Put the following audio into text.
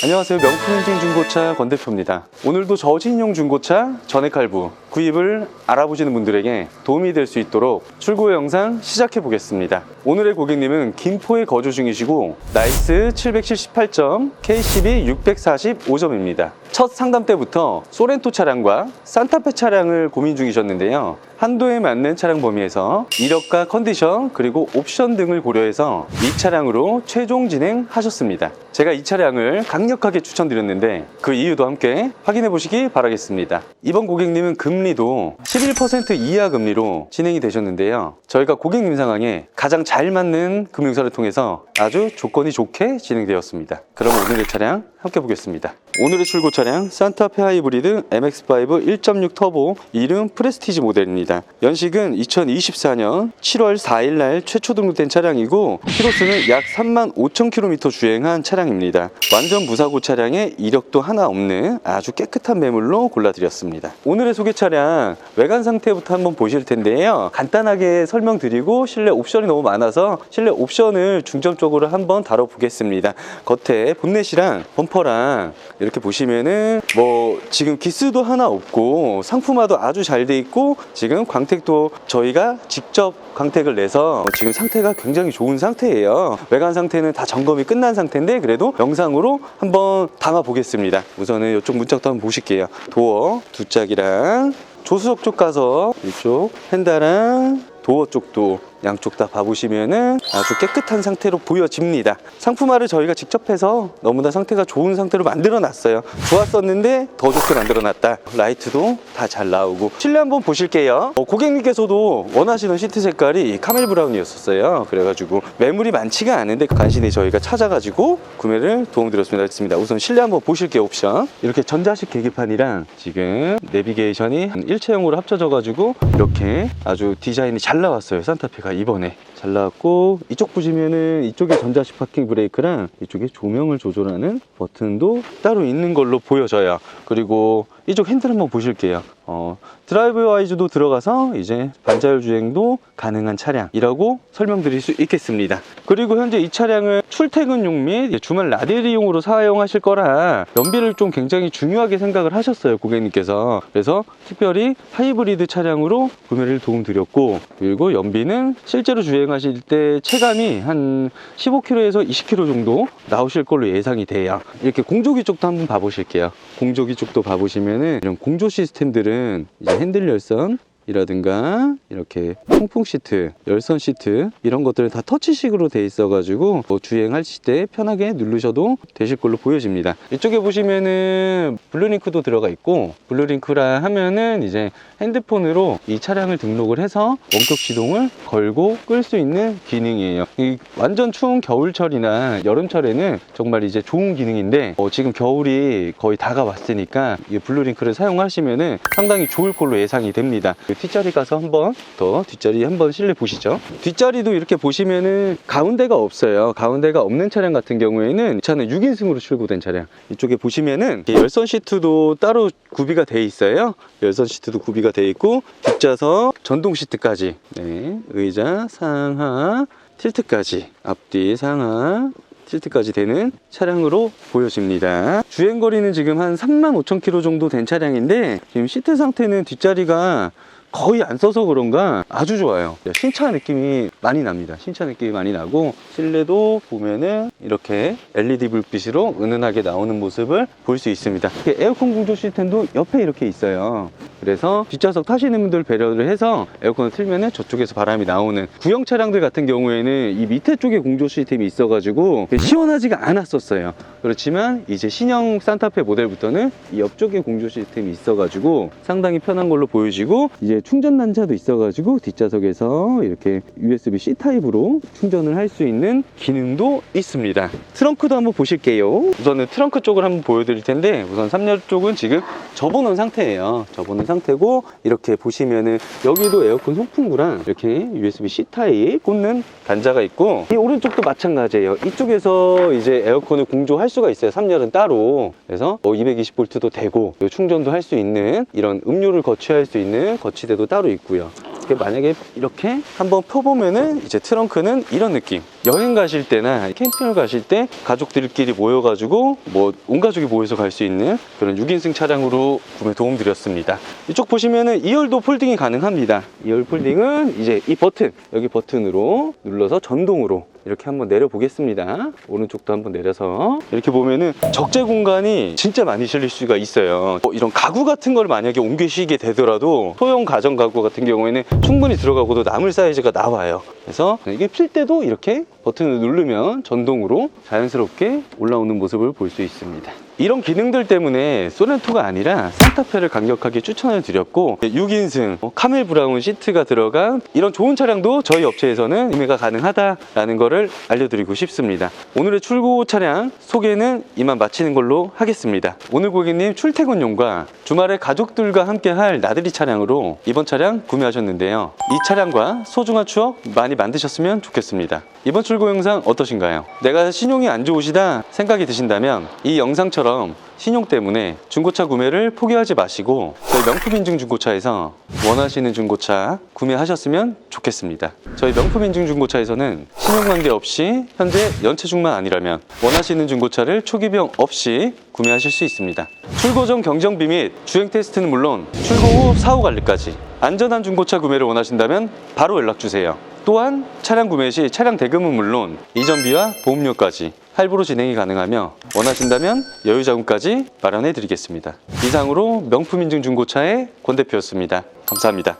안녕하세요. 명품 인증 중고차 권 대표입니다. 오늘도 저진용 중고차 전액 할부 구입을 알아보시는 분들에게 도움이 될 수 있도록 출고 영상 시작해 보겠습니다. 오늘의 고객님은 김포에 거주 중이시고 나이스 778점, KCB 645점입니다. 첫 상담 때부터 소렌토 차량과 산타페 차량을 고민 중이셨는데요. 한도에 맞는 차량 범위에서 이력과 컨디션 그리고 옵션 등을 고려해서 이 차량으로 최종 진행하셨습니다. 제가 이 차량을 강력하게 추천드렸는데 그 이유도 함께 확인해 보시기 바라겠습니다. 이번 고객님은 금리 도 11% 이하 금리로 진행이 되셨는데요. 저희가 고객님 상황에 가장 잘 맞는 금융사를 통해서 아주 조건이 좋게 진행되었습니다. 그럼 오늘의 차량 함께 보겠습니다. 오늘의 출고 차량 산타페 하이브리드 MX5 1.6 터보 이름 프레스티지 모델입니다. 연식은 2024년 7월 4일 날 최초 등록된 차량이고 키로수는 약 3만 5천 킬로미터 주행한 차량입니다. 완전 무사고 차량에 이력도 하나 없는 아주 깨끗한 매물로 골라드렸습니다. 오늘의 소개 차량 외관 상태부터 한번 보실 텐데요. 간단하게 설명드리고 실내 옵션이 너무 많아서 실내 옵션을 중점적으로 한번 다뤄보겠습니다. 겉에 본넷이랑 범퍼랑 이렇게 보시면은 뭐 지금 기스도 하나 없고 상품화도 아주 잘 돼 있고 지금 광택도 저희가 직접 광택을 내서 지금 상태가 굉장히 좋은 상태예요. 외관 상태는 다 점검이 끝난 상태인데 그래도 영상으로 한번 담아 보겠습니다. 우선은 이쪽 문짝도 한번 보실게요. 도어 두 짝이랑 조수석 쪽 가서 이쪽 펜다랑 도어 쪽도 양쪽 다 봐보시면은 아주 깨끗한 상태로 보여집니다. 상품화를 저희가 직접 해서 너무나 상태가 좋은 상태로 만들어 놨어요. 좋았었는데 더 좋게 만들어 놨다. 라이트도 다 잘 나오고. 실내 한번 보실게요. 어, 고객님께서도 원하시는 시트 색깔이 카멜 브라운이었었어요. 그래가지고 매물이 많지가 않은데 간신히 저희가 찾아가지고 구매를 도움드렸습니다. 우선 실내 한번 보실게요. 옵션. 이렇게 전자식 계기판이랑 지금 내비게이션이 일체형으로 합쳐져 가지고 이렇게 아주 디자인이 잘 나왔어요. 산타페가 이번에 잘 나왔고 이쪽 보시면은 이쪽에 전자식 파킹 브레이크랑 이쪽에 조명을 조절하는 버튼도 따로 있는 걸로 보여져요. 그리고 이쪽 핸들 한번 보실게요. 어, 드라이브 와이즈도 들어가서 이제 반자율 주행도 가능한 차량이라고 설명드릴 수 있겠습니다. 그리고 현재 이 차량을 출퇴근용 및 주말 라데리용으로 사용하실 거라 연비를 좀 굉장히 중요하게 생각을 하셨어요 고객님께서. 그래서 특별히 하이브리드 차량으로 구매를 도움드렸고 그리고 연비는 실제로 주행하실 때 체감이 한 15km에서 20km 정도 나오실 걸로 예상이 돼요. 이렇게 공조기 쪽도 한번 봐보실게요 공조기 쪽도 봐보시면은 이런 공조 시스템들은 이제 핸들 열선 이라든가 이렇게 통풍 시트, 열선 시트 이런 것들은 다 터치식으로 돼 있어 가지고 뭐 주행하실 때 편하게 누르셔도 되실 걸로 보여집니다. 이쪽에 보시면은 블루링크도 들어가 있고 블루링크라 하면은 이제 핸드폰으로 이 차량을 등록을 해서 원격 시동을 걸고 끌 수 있는 기능이에요. 이 완전 추운 겨울철이나 여름철에는 정말 이제 좋은 기능인데 어, 지금 겨울이 거의 다가왔으니까 이 블루링크를 사용하시면은 상당히 좋을 걸로 예상이 됩니다. 그 뒷자리 가서 한번 더 뒷자리 한번 실내 보시죠. 뒷자리도 이렇게 보시면은 가운데가 없어요. 가운데가 없는 차량 같은 경우에는 이 차는 6인승으로 출고된 차량. 이쪽에 보시면은 열선 시트도 따로 구비가 돼 있어요. 열선 시트도 구비가 돼 있고 뒷좌석 전동 시트까지 네, 의자 상하 틸트까지 앞뒤 상하 틸트까지 되는 차량으로 보여집니다. 주행거리는 지금 한 3만 5천 킬로 정도 된 차량인데 지금 시트 상태는 뒷자리가 거의 안 써서 그런가 아주 좋아요. 신차 느낌이 많이 납니다. 신차 느낌이 많이 나고 실내도 보면은 이렇게 LED 불빛으로 은은하게 나오는 모습을 볼 수 있습니다. 에어컨 공조 시스템도 옆에 이렇게 있어요. 그래서 뒷좌석 타시는 분들 배려를 해서 에어컨을 틀면은 저쪽에서 바람이 나오는 구형 차량들 같은 경우에는 이 밑에 쪽에 공조 시스템이 있어가지고 시원하지가 않았었어요. 그렇지만 이제 신형 산타페 모델부터는 이 옆쪽에 공조 시스템이 있어가지고 상당히 편한 걸로 보여지고 이제 충전 단자도 있어가지고 뒷좌석에서 이렇게 USB-C 타입으로 충전을 할 수 있는 기능도 있습니다. 트렁크도 한번 보실게요. 우선은 트렁크 쪽을 한번 보여드릴 텐데 우선 3열 쪽은 지금 접어놓은 상태예요. 접어놓은 상태고 이렇게 보시면은 여기도 에어컨 송풍구랑 이렇게 USB-C 타입 꽂는 단자가 있고 이 오른쪽도 마찬가지예요. 이쪽에서 이제 에어컨을 공조할 수가 있어요. 3열은 따로. 그래서 뭐 220V도 되고 충전도 할 수 있는 이런 음료를 거치할 수 있는 거치대도 따로 있고요. 만약에 이렇게 한번 펴보면은 이제 트렁크는 이런 느낌. 여행 가실 때나 캠핑을 가실 때 가족들끼리 모여가지고 뭐 온 가족이 모여서 갈 수 있는 그런 6인승 차량으로 구매 도움 드렸습니다. 이쪽 보시면은 2열도 폴딩이 가능합니다. 2열 폴딩은 이제 이 버튼, 여기 버튼으로 눌러서 전동으로 이렇게 한번 내려 보겠습니다. 오른쪽도 한번 내려서 이렇게 보면은 적재 공간이 진짜 많이 실릴 수가 있어요. 뭐 이런 가구 같은 걸 만약에 옮기시게 되더라도 소형 가정 가구 같은 경우에는 충분히 들어가고도 남을 사이즈가 나와요. 그래서 이게 필 때도 이렇게 버튼을 누르면 전동으로 자연스럽게 올라오는 모습을 볼 수 있습니다. 이런 기능들 때문에 소렌토가 아니라 산타페를 강력하게 추천을 드렸고 6인승 뭐 카멜 브라운 시트가 들어간 이런 좋은 차량도 저희 업체에서는 구매가 가능하다라는 것을 알려드리고 싶습니다. 오늘의 출고 차량 소개는 이만 마치는 걸로 하겠습니다. 오늘 고객님 출퇴근용과 주말에 가족들과 함께 할 나들이 차량으로 이번 차량 구매하셨는데요. 이 차량과 소중한 추억 많이 만드셨으면 좋겠습니다. 이번 출고 영상 어떠신가요? 내가 신용이 안 좋으시다 생각이 드신다면 이 영상 처럼 신용 때문에 중고차 구매를 포기하지 마시고 저희 명품 인증 중고차에서 원하시는 중고차 구매하셨으면 좋겠습니다. 저희 명품 인증 중고차에서는 신용 관계 없이 현재 연체중만 아니라면 원하시는 중고차를 초기 비용 없이 구매하실 수 있습니다. 출고 전 경정비 및 주행 테스트는 물론 출고 후 사후 관리까지 안전한 중고차 구매를 원하신다면 바로 연락 주세요. 또한 차량 구매 시 차량 대금은 물론 이전비와 보험료까지 할부로 진행이 가능하며 원하신다면 여유 자금까지 마련해 드리겠습니다. 이상으로 명품 인증 중고차의 권 대표였습니다. 감사합니다.